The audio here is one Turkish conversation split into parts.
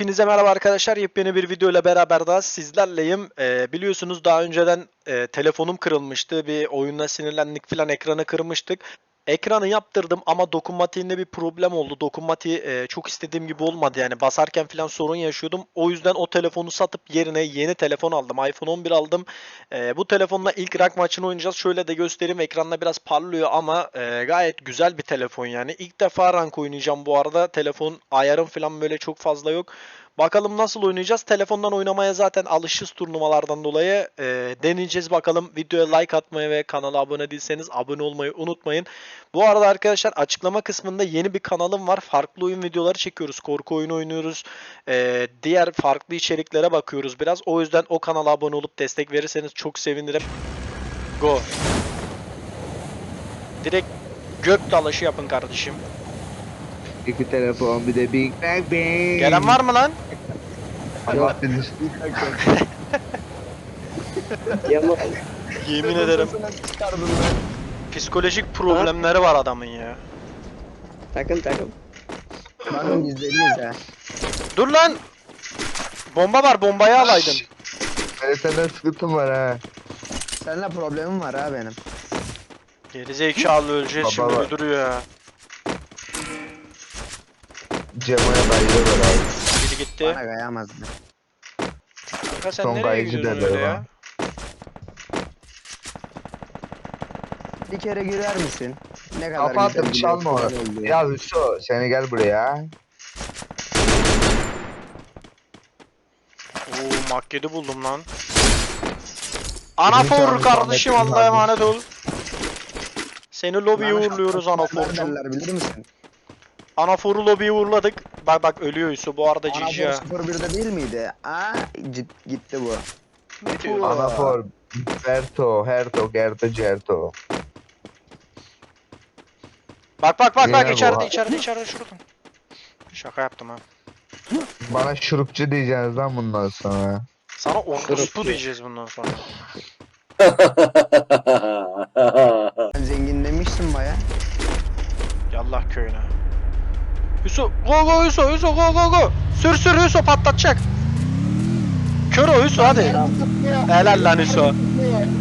Hepinize merhaba arkadaşlar. Yepyeni bir video ile beraber daha sizlerleyim. Ee, biliyorsunuz daha önceden e, telefonum kırılmıştı. Bir oyunda sinirlendik filan ekranı kırmıştık. Ekranı yaptırdım ama dokunmatiğinde bir problem oldu. Dokunmatiği e, çok istediğim gibi olmadı yani. Basarken filan sorun yaşıyordum. O yüzden o telefonu satıp yerine yeni telefon aldım. iPhone 11 aldım. E, bu telefonla ilk rank maçını oynayacağız. Şöyle de göstereyim. Ekranda biraz parlıyor ama e, gayet güzel bir telefon yani. İlk defa rank oynayacağım bu arada. Telefon ayarım falan böyle çok fazla yok. Bakalım nasıl oynayacağız. Telefondan oynamaya zaten alışız turnuvalardan dolayı. E, deneyeceğiz bakalım. Videoya like atmayı ve kanala abone değilseniz abone olmayı unutmayın. Bu arada arkadaşlar açıklama kısmında yeni bir kanalım var. Farklı oyun videoları çekiyoruz. Korku oyunu oynuyoruz. E, diğer farklı içeriklere bakıyoruz biraz. O yüzden o kanala abone olup destek verirseniz çok sevinirim. Go. Direkt gök dalışı yapın kardeşim. İki telefon bir de Big Bang Bang. Gelen var mı lan? Bilir. Yaman. Yemin ederim psikolojik problemleri var adamın ya. Takım takım. Bakın yüzdeliyiz ha. Dur lan. Bomba var bombayı alaydın. Benim senden sıkıntım var ha. Seninle problemim var ha benim. Gerizekalı öleceğiz Baba şimdi var. duruyor ya. Cemo'ya bayılıyorlar abi. Biri gitti. Bana kayamazdı. Kanka sen Son nereye kayıcı gidiyorsun derler öyle ya? Bir kere girer misin? Ne kadar Kafa güzel bir çalma onu. güzel oldu Ya Hüso seni gel buraya. Oo makyede buldum lan. Anafor kardeşim Allah'a emanet ol. Seni lobiye uğurluyoruz şapka Anafor'cum. derler bilir misin? Anafor'u lobiye uğurladık. Bak bak ölüyor Yusuf bu arada cici ya. Anafor 01'de değil miydi? Aa cid, gitti bu. Ne? Anafor, Berto, Herto, Gerto, Certo. Bak bak bak bak Yine bu içeride ha. içeride içeride şuradan. Şaka yaptım ha. Bana şurupçu diyeceğiz lan bundan sonra. Sana orospu diyeceğiz bundan sonra. Sen zengin demişsin baya. Yallah köyüne. Yusuf go go Yusuf Yusuf go go go. Sür sür Yusuf patlatacak. Kör o Yusuf hadi. Helal lan Yusuf.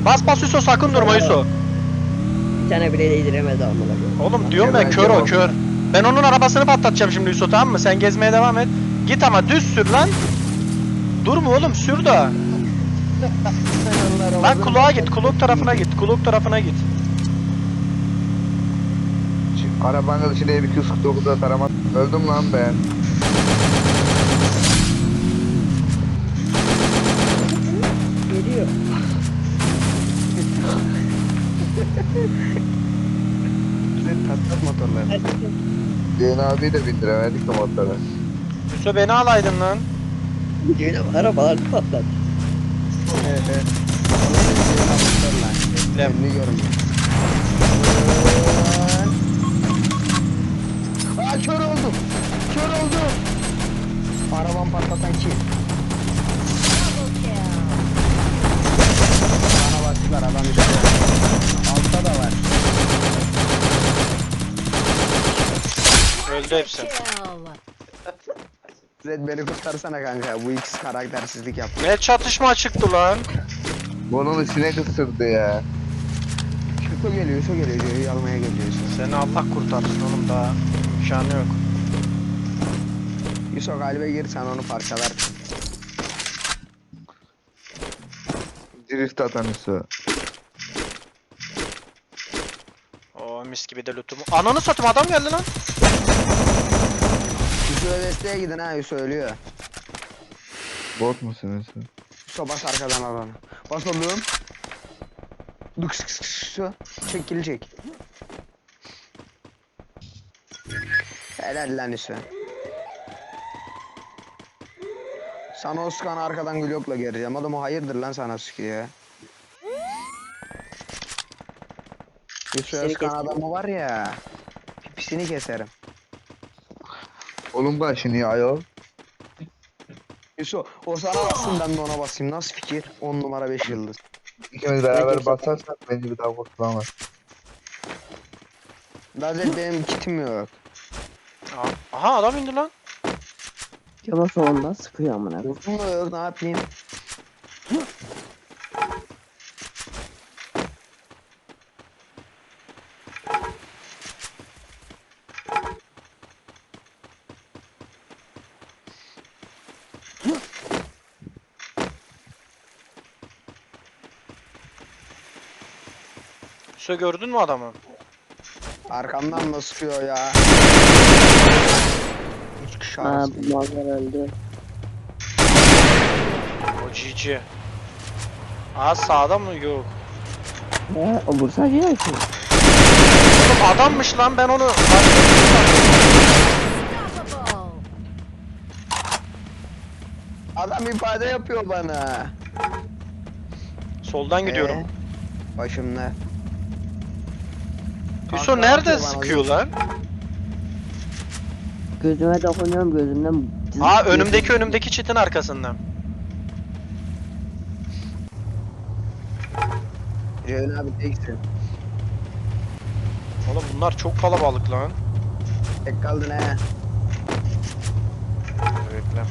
Bas bas Yusuf sakın durma Yusuf. Bir tane bile değdiremedi amına. Oğlum diyorum Hemen kör o kör. Ben onun arabasını patlatacağım şimdi Yusuf tamam mı? Sen gezmeye devam et. Git ama düz sür lan. Durma oğlum sür da. Lan kulağa git kulak tarafına git kulak tarafına git. Arabanın içinde bir 249'da tarama. Öldüm lan ben. Geliyor. Bize tatlat motorları. Zeyn abiyi de bindiremedik de motora. Yusuf beni alaydın lan. Yine arabalar patladı. Evet evet. Motorlar. Aa kör oldum. Kör oldum. Arabam patlatan kim? Bana baktılar adam işte. Altta da var. Öldü hepsi. Zed beni kurtarsana kanka. Bu ikisi karaktersizlik yaptı. Ne çatışma çıktı lan. Bunun içine kısırdı ya. Şuko geliyor, Şuko geliyor. Joe'yu almaya geliyor. Seni Allah kurtarsın oğlum daha imkanı yok. Yusuf galiba gir sen onu parçalar. Drift atan. O mis gibi de lootumu. Ananı satayım adam geldi lan. Yusuf'a desteğe gidin ha Yusuf ölüyor. Bot musun Hüso? Yusuf bas arkadan alanı. Bas oğlum. Dık sık sık sık Yusuf. Çek kili çek. Helal lan Yusuf. Sana Oskan arkadan glokla geleceğim. Adam o hayırdır lan sana sıkıyor ya. Yusuf Özkan adamı var ya. Pipisini keserim. Oğlum kaçın ya ayol. Yusuf o sana bassın ben de ona basayım. Nasıl fikir? 10 numara 5 yıldız. İkimiz beraber basarsak bence bir daha kurtulamaz. Daha benim kitim yok. Aha adam indi lan. Cama sonunda sıkıyor amına. koyayım. Vurmuyor ne yapayım? Şu gördün mü adamı? Arkamdan da sıkıyor ya. Üç kişi Aa arası. bu mallar öldü. O GG. Aa sağda mı? Yok. He o Bursacı ya ki. Oğlum adammış lan ben onu sandım. Adam ifade yapıyor bana. Soldan gidiyorum. Ee, başımda. Hüso kanka nerede atıyor bana, sıkıyor lan? Gözüme dokunuyorum gözümden. cızık Aa önümdeki önümdeki çitin arkasından. Ceyhun abi teksin. Oğlum bunlar çok kalabalık lan. Tek kaldın he. Bekle.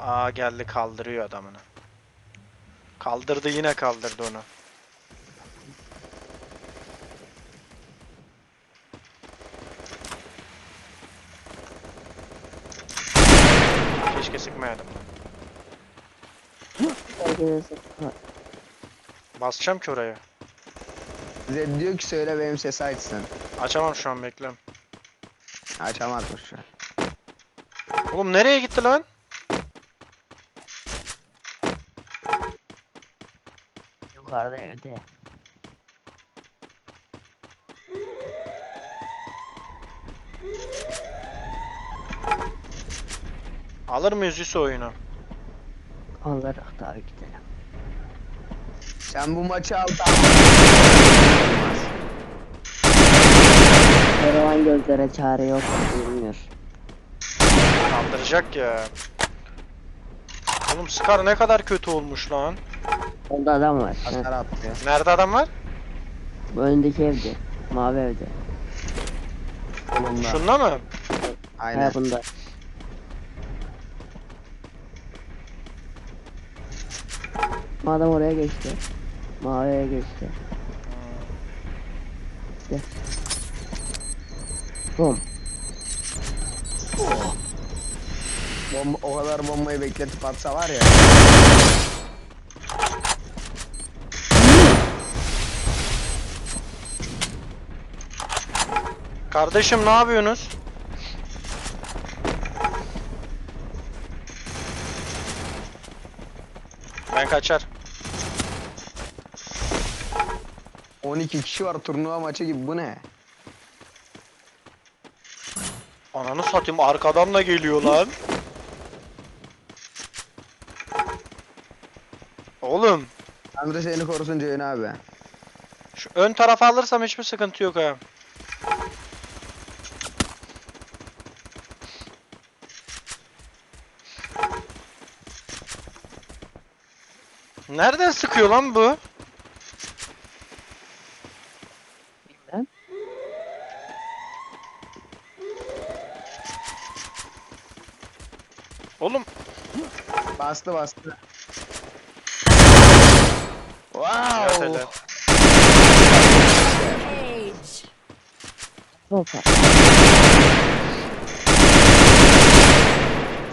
Aa geldi kaldırıyor adamını. Kaldırdı yine kaldırdı onu. Keşke sıkmayaydım. Basacağım ki oraya. Bize diyor ki söyle benim sesi açsın. Açamam şu an bekle. Açamazmış şu an. Oğlum nereye gitti lan? Yukarıda evde. Alır mıyız Yusuf oyunu? Alırız tabii gidelim. Sen bu maçı al Karavan gözlere çare yok bilmiyor. Kaldıracak ya. Oğlum Scar ne kadar kötü olmuş lan. Onda adam var. Heh, Hasar attı. Nerede adam var? bu önündeki evde. Mavi evde. Kolumda. Şunda mı? Aynen. He bunda. Bu Adam oraya geçti. Maviye geçti. Gel. Bum. Bomba, o kadar bombayı bekletip atsa var ya. Kardeşim ne yapıyorsunuz? Ben kaçar. 12 kişi var turnuva maçı gibi bu ne? Ananı satayım arkadan da geliyor lan. Oğlum Tanrı seni korusun Ceyhun abi. şu ön tarafa alırsam hiçbir sıkıntı yok ha. Nereden sıkıyor lan bu? Bilmem. Oğlum Bastı bastı. Wow. Sopa.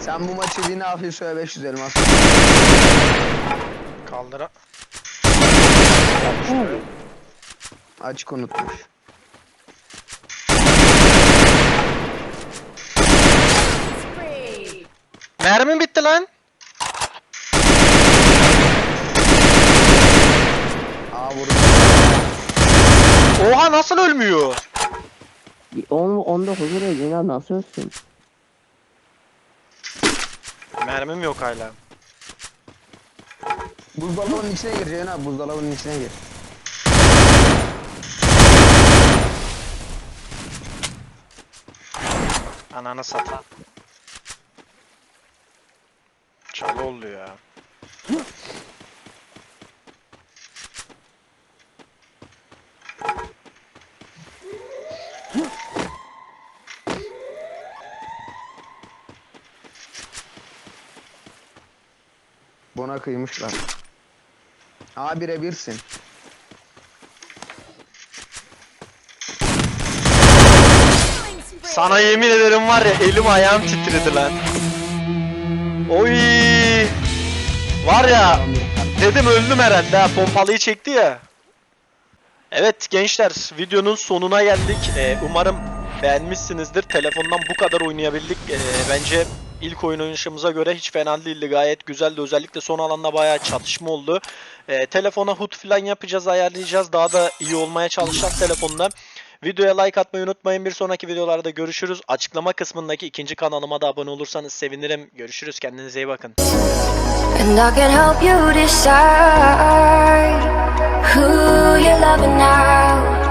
Sen bu maçı win al söyle 500 elmas. Kaldıra. Açık unutmuş. Mermim bitti lan. Aa vurdu. Oha nasıl ölmüyor? 10 19 liraya Cenab nasıl ölsün? Mermim yok hala. Buzdolabının içine gir Ceyhun abi buzdolabının içine gir. Ananı satan. Çalı oldu ya. Bona kıymışlar. A birebirsin. Sana yemin ederim var ya elim ayağım titredi lan. Oy. Var ya dedim öldüm herhalde ha pompalıyı çekti ya. Evet gençler videonun sonuna geldik. Ee, umarım beğenmişsinizdir. Telefondan bu kadar oynayabildik. Ee, bence ilk oyun oynayışımıza göre hiç fena değildi. Gayet güzeldi. Özellikle son alanda bayağı çatışma oldu. Ee, telefona hut falan yapacağız, ayarlayacağız. Daha da iyi olmaya çalışacağız telefonda. Videoya like atmayı unutmayın. Bir sonraki videolarda görüşürüz. Açıklama kısmındaki ikinci kanalıma da abone olursanız sevinirim. Görüşürüz. Kendinize iyi bakın. And you loving now.